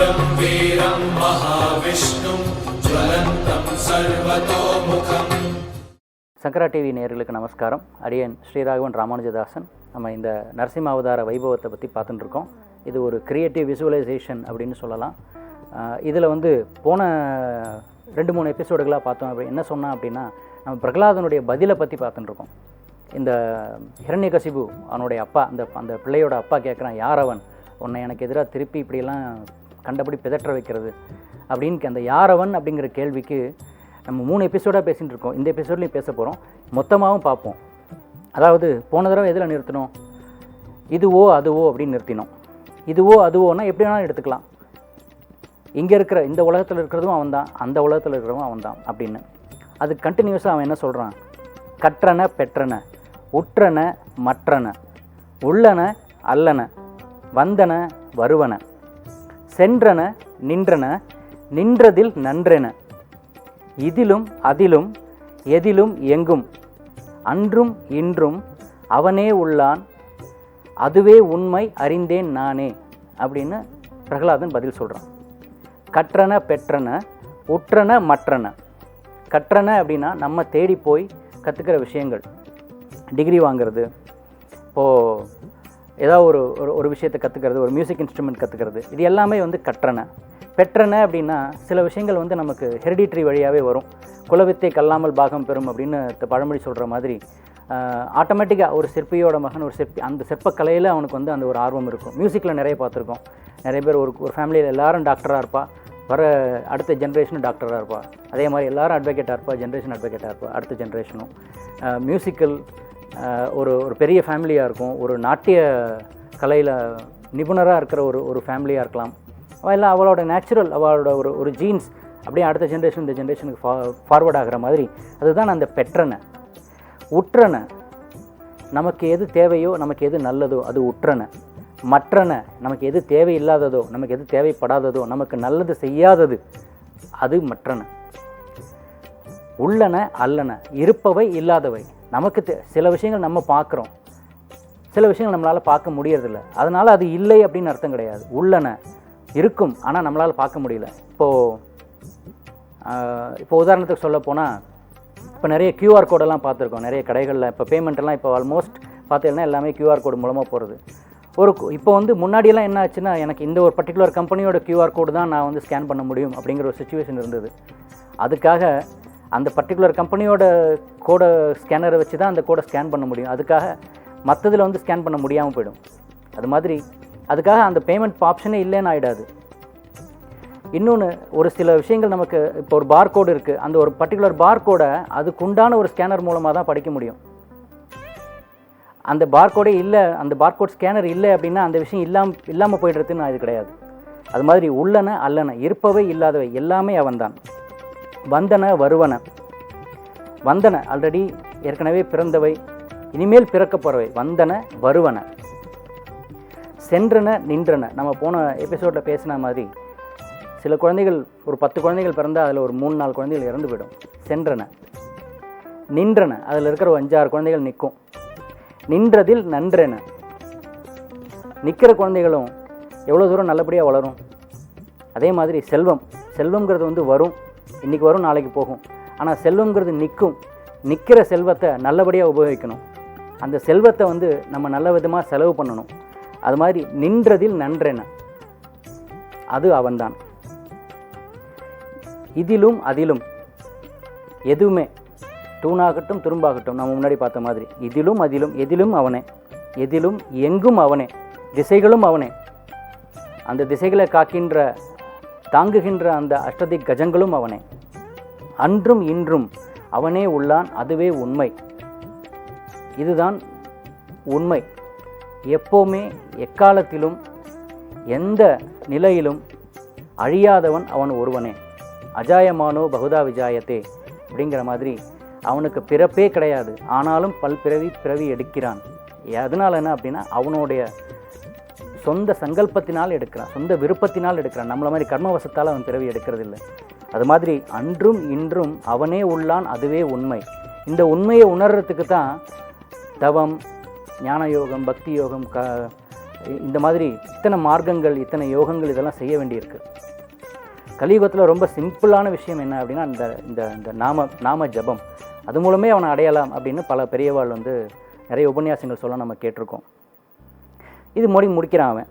रुद्रं वीरं महाविष्णुं ज्वलन्तं सर्वतोमुखम् சங்கரா TV நேயர்களுக்கு நமஸ்காரம் அடியன் ஸ்ரீராகவன் ராமானுஜதாசன் நம்ம இந்த நரசிம்ம அவதார வைபவத்தை பற்றி பார்த்துட்டு இருக்கோம் இது ஒரு கிரியேட்டிவ் விசுவலைசேஷன் அப்படின்னு சொல்லலாம் இதில் வந்து போன ரெண்டு மூணு எபிசோடுகளாக பார்த்தோம் அப்படி என்ன சொன்னான் அப்படின்னா நம்ம பிரகலாதனுடைய பதிலை பற்றி பார்த்துட்டு இருக்கோம் இந்த ஹிரண்யகசிபு அவனுடைய அப்பா அந்த அந்த பிள்ளையோட அப்பா கேட்குறான் யார் அவன் உன்னை எனக்கு எதிராக திருப்பி இப்படியெல்லாம் கண்டபடி பிதற்ற வைக்கிறது அப்படின்னு அந்த யாரவன் அப்படிங்கிற கேள்விக்கு நம்ம மூணு எபிசோடாக பேசிகிட்டு இருக்கோம். இந்த எபிசோட்லேயும் பேச போகிறோம் மொத்தமாகவும் பார்ப்போம். அதாவது போன தடவை எதில் நிறுத்தினோம்? இதுவோ அதுவோ அப்படின்னு நிறுத்தினோம். இதுவோ அதுவோன்னா எப்படி வேணாலும் எடுத்துக்கலாம். இங்கே இருக்கிற இந்த உலகத்தில் இருக்கிறதும் அவன் தான் அந்த உலகத்தில் இருக்கிறவன் அவன் தான் அப்படின்னு. அது கண்டினியூஸாக அவன் என்ன சொல்கிறான் கற்றன பெற்றன உற்றன மற்றன உள்ளன அல்லன வந்தன வருவன. சென்றன நின்றன நின்றதில் நன்றென. இதிலும் அதிலும் எதிலும் எங்கும். அன்றும் இன்றும் அவனே உள்ளான். அதுவே உண்மை அறிந்தேன் நானே அப்படின்னு பிரகலாதன் பதில் சொல்கிறான் கற்றன பெற்றன உற்றன மற்றன. கற்றன அப்படின்னா நம்ம தேடி போய் கற்றுக்கிற விஷயங்கள். டிகிரி வாங்கிறது. இப்போது ஏதாவது ஒரு ஒரு ஒரு விஷயத்தை கற்றுக்கிறது ஒரு மியூசிக் இன்ஸ்ட்ருமெண்ட் கற்றுக்கிறது இது எல்லாமே வந்து கற்றன. பெற்றன அப்படின்னா சில விஷயங்கள் வந்து நமக்கு ஹெரிடிட்ரி வழியாகவே வரும். குலவித்தை கல்லாமல் பாகம் பெறும் அப்படின்னு த- பழமொழி சொல்கிற மாதிரி ஆட்டோமேட்டிக்காக ஒரு சிற்பியோட மகன் ஒரு சிற்பி அந்த சிற்பக்கலையில் அவனுக்கு வந்து அந்த ஒரு ஆர்வம் இருக்கும். மியூசிக்கில் நிறைய பார்த்துருக்கோம். நிறைய பேர் ஒரு ஒரு ஃபேமிலியில் எல்லாரும் டாக்டராக இருப்பா. வர அடுத்த ஜென்ரேஷனும் டாக்டராக இருப்பா. அதே மாதிரி எல்லாரும் அட்வொகேட்டாக இருப்பா ஜென்ரேஷன் அட்வொகேட்டாக இருப்பா அடுத்த ஜென்ரேஷனும் மியூசிக்கல் ஒரு ஒரு பெரிய ஃபேமிலியாக இருக்கும். ஒரு நாட்டிய கலையில் நிபுணராக இருக்கிற ஒரு ஒரு ஃபேமிலியாக இருக்கலாம். அவள் எல்லாம் அவளோட நேச்சுரல் அவளோட ஒரு ஒரு ஜீன்ஸ் அப்படியே அடுத்த ஜென்ரேஷன் இந்த ஜென்ரேஷனுக்கு ஃபா ஃபார்வர்ட் ஆகிற மாதிரி. அதுதான் அந்த பெற்றனை. உற்றன. நமக்கு எது தேவையோ நமக்கு எது நல்லதோ அது உற்றன. மற்றன நமக்கு எது தேவையில்லாததோ நமக்கு எது தேவைப்படாததோ நமக்கு நல்லது செய்யாதது அது மற்றன. உள்ளன அல்லன. இருப்பவை இல்லாதவை. நமக்கு சில விஷயங்கள் நம்ம பார்க்குறோம். சில விஷயங்கள் நம்மளால் பார்க்க முடியறதில்ல. அதனால் அது இல்லை அப்படின்னு அர்த்தம் கிடையாது. உள்ளன இருக்கும் ஆனால் நம்மளால் பார்க்க முடியல. இப்போது இப்போ உதாரணத்துக்கு சொல்ல போனால் இப்போ நிறைய கியூஆர் கோடெல்லாம் பார்த்துருக்கோம். நிறைய கடைகளில் இப்போ பேமெண்ட்டெல்லாம் இப்போ ஆல்மோஸ்ட் பார்த்தீங்கன்னா எல்லாமே கியூஆர் கோடு மூலமாக போகிறது ஒரு இப்போ வந்து முன்னாடியெல்லாம் என்ன ஆச்சுன்னா எனக்கு இந்த ஒரு பர்டிகுலர் கம்பெனியோட கியூஆர் கோடு தான் நான் வந்து ஸ்கேன் பண்ண முடியும் அப்படிங்கிற ஒரு சுச்சுவேஷன் இருந்தது. அதுக்காக அந்த பர்டிகுலர் கம்பெனியோட கோடை ஸ்கேனரை வச்சு தான் அந்த கோடை ஸ்கேன் பண்ண முடியும். அதுக்காக மற்றதில் வந்து ஸ்கேன் பண்ண முடியாமல் போயிடும். அது மாதிரி அதுக்காக அந்த பேமெண்ட் ஆப்ஷனே இல்லைன்னு ஆகிடாது இன்னொன்று ஒரு சில விஷயங்கள் நமக்கு இப்போ ஒரு பார் கோடு இருக்குது அந்த ஒரு பர்டிகுலர் பார் கோடை அதுக்குண்டான ஒரு ஸ்கேனர் மூலமாக தான் படிக்க முடியும். அந்த பார் கோடே இல்லை அந்த பார் கோட் ஸ்கேனர் இல்லை அப்படின்னா அந்த விஷயம் இல்லாம இல்லாமல் போயிடுறதுன்னு அது கிடையாது. அது மாதிரி உள்ளன அல்லன இருப்பவை இல்லாதவை எல்லாமே அவன்தான். வந்தன வருவன. வந்தன ஆல்ரெடி ஏற்கனவே பிறந்தவை இனிமேல் பிறக்க வந்தன வருவன. சென்றன நின்றன. நம்ம போன எபிசோடில் பேசின மாதிரி சில குழந்தைகள் ஒரு பத்து குழந்தைகள் பிறந்தால் அதில் ஒரு மூணு நாலு குழந்தைகள் இறந்து போயிடும். சென்றன. நின்றன. அதில் இருக்கிற ஒரு அஞ்சாறு குழந்தைகள் நிற்கும் நின்றதில் நன்றென. நிற்கிற குழந்தைகளும் எவ்வளோ தூரம் நல்லபடியாக வளரும்? அதே மாதிரி செல்வம். செல்வங்கிறது வந்து வரும். இன்றைக்கி வரும் நாளைக்கு போகும். ஆனால் செல்வம்ங்கிறது நிற்கும். நிற்கிற செல்வத்தை நல்லபடியாக உபயோகிக்கணும். அந்த செல்வத்தை வந்து நம்ம நல்ல விதமாக செலவு பண்ணணும். அது மாதிரி நின்றதில் நன்றென. அது அவன்தான். இதிலும் அதிலும் எதுவுமே. தூணாகட்டும் துரும்பாகட்டும் நம்ம முன்னாடி பார்த்த மாதிரி. இதிலும் அதிலும் எதிலும் அவனே. எதிலும் எங்கும் அவனே. திசைகளும் அவனே. அந்த திசைகளை காக்கின்ற தாங்குகின்ற அந்த அஷ்டதி கஜங்களும் அவனே. அன்றும் இன்றும் அவனே உள்ளான் அதுவே உண்மை. இதுதான் உண்மை. எப்போவுமே எக்காலத்திலும் எந்த நிலையிலும் அழியாதவன் அவன் ஒருவனே. அஜாயமானோ பகுதா விஜாயத்தே அப்படிங்கிற மாதிரி அவனுக்கு பிறப்பே கிடையாது. ஆனாலும் பல்பிறவி பிறவி எடுக்கிறான். அதனால என்ன அப்படின்னா அவனுடைய சொந்த சங்கல்பத்தினால் எடுக்கிறான் சொந்த விருப்பத்தினால் எடுக்கிறான். நம்மள மாதிரி கர்மவசத்தால் அவன் பிறவி எடுக்கிறதில்லை. அது மாதிரி அன்றும் இன்றும் அவனே உள்ளான் அதுவே உண்மை. இந்த உண்மையை உணர்றதுக்கு தான் தவம் ஞான யோகம் பக்தி யோகம் க இந்த மாதிரி இத்தனை மார்க்கங்கள் இத்தனை யோகங்கள் இதெல்லாம் செய்ய வேண்டியிருக்கு. கலியுகத்தில் ரொம்ப சிம்பிளான விஷயம் என்ன அப்படின்னா இந்த இந்த இந்த நாம நாம ஜபம். அது மூலமே அவனை அடையலாம் அப்படின்னு பல பெரியவாள் வந்து நிறைய உபன்யாசங்கள் சொல்ல நம்ம கேட்டிருக்கோம். இது மொழி முடிக்கிறான் அவன்.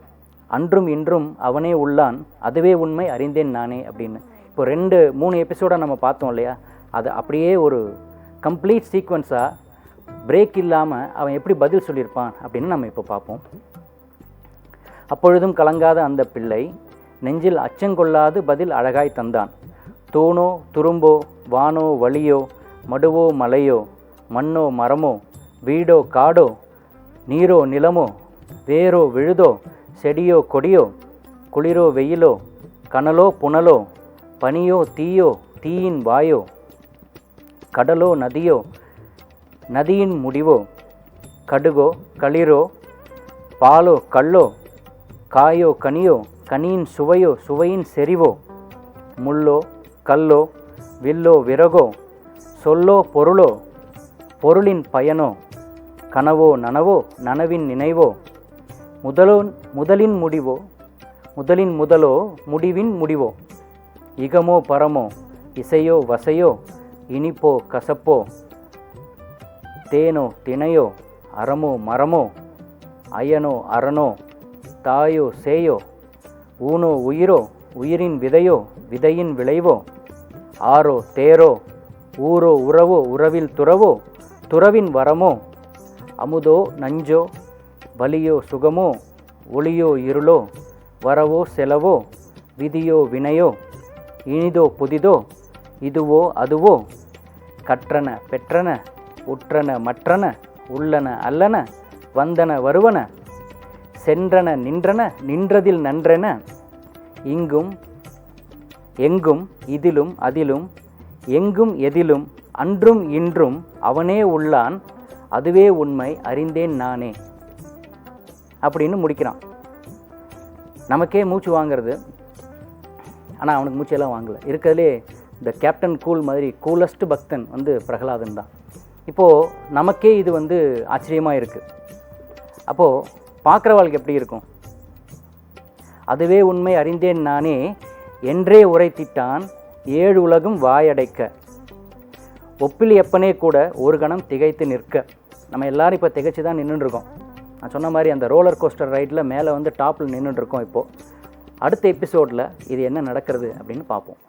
அன்றும் இன்றும் அவனே உள்ளான். அதுவே உண்மை அறிந்தேன் நானே அப்படின்னு. இப்போ ரெண்டு மூணு எபிசோடாக நம்ம பார்த்தோம் இல்லையா? அது அப்படியே ஒரு கம்ப்ளீட் சீக்வன்ஸாக பிரேக் இல்லாமல் அவன் எப்படி பதில் சொல்லியிருப்பான் அப்படின்னு நம்ம இப்போ பார்ப்போம். அப்பொழுதும் கலங்காத அந்த பிள்ளை நெஞ்சில் அச்சங்கொள்ளாது பதில் அழகாய் தந்தான். தூணோ துரும்போ வானோ வழியோ மடுவோ மலையோ மண்ணோ மரமோ வீடோ காடோ நீரோ நிலமோ வேரோ விழுதோ செடியோ கொடியோ குளிரோ வெயிலோ கனலோ புனலோ பனியோ தீயோ தீயின் வாயோ கடலோ நதியோ நதியின் முடிவோ கடுகோ களிரோ பாலோ கல்லோ காயோ கனியோ கனியின் சுவையோ சுவையின் செறிவோ முள்ளோ கல்லோ வில்லோ விறகோ சொல்லோ பொருளோ பொருளின் பயனோ கனவோ நனவோ நனவின் நினைவோ முதலோ முதலின் முடிவோ முதலின் முதலோ முடிவின் முடிவோ இகமோ பரமோ இசையோ வசையோ இனிப்போ கசப்போ தேனோ திணையோ அறமோ மரமோ அயனோ அரணோ தாயோ சேயோ ஊனோ உயிரோ உயிரின் விதையோ விதையின் விளைவோ ஆரோ தேரோ ஊரோ உறவோ உறவில் துறவோ துறவின் வரமோ அமுதோ நஞ்சோ வலியோ சுகமோ ஒளியோ இருளோ வரவோ செலவோ விதியோ வினையோ இனிதோ புதிதோ இதுவோ அதுவோ கற்றன பெற்றன உற்றன மற்றன உள்ளன அல்லன வந்தன வருவன சென்றன நின்றன நின்றதில் நன்றென இங்கும் எங்கும் இதிலும் அதிலும் எங்கும் எதிலும் அன்றும் இன்றும் அவனே உள்ளான் அதுவே உண்மை அறிந்தேன் நானே. அப்படின்னு முடிக்கிறான். நமக்கே மூச்சு வாங்குறது. ஆனால் அவனுக்கு மூச்சையெல்லாம் வாங்கலை. இருக்கிறதுலே இந்த கேப்டன் கூல் மாதிரி கூலஸ்ட் பக்தன் வந்து பிரகலாதன் தான். இப்போது நமக்கே இது வந்து ஆச்சரியமாக இருக்குது அப்போது பார்க்குறவாளுக்கு எப்படி இருக்கும்? அதுவே உண்மை அறிந்தேன் நானே என்றே உரைத்திட்டான் ஏழு உலகும் வாயடைக்க. ஒப்பிலி எப்பனே கூட ஒரு கணம் திகைத்து நிற்க. நம்ம எல்லாரும் இப்போ திகைச்சு தான் நின்றுருக்கோம் நான் சொன்ன மாதிரி அந்த ரோலர் கோஸ்டர் ரைடில் மேலே வந்து டாப்பில் நின்றுட்டு இருக்கோம் இப்போது அடுத்த எபிசோடில் இது என்ன நடக்கிறது அப்படின்னு பார்ப்போம்.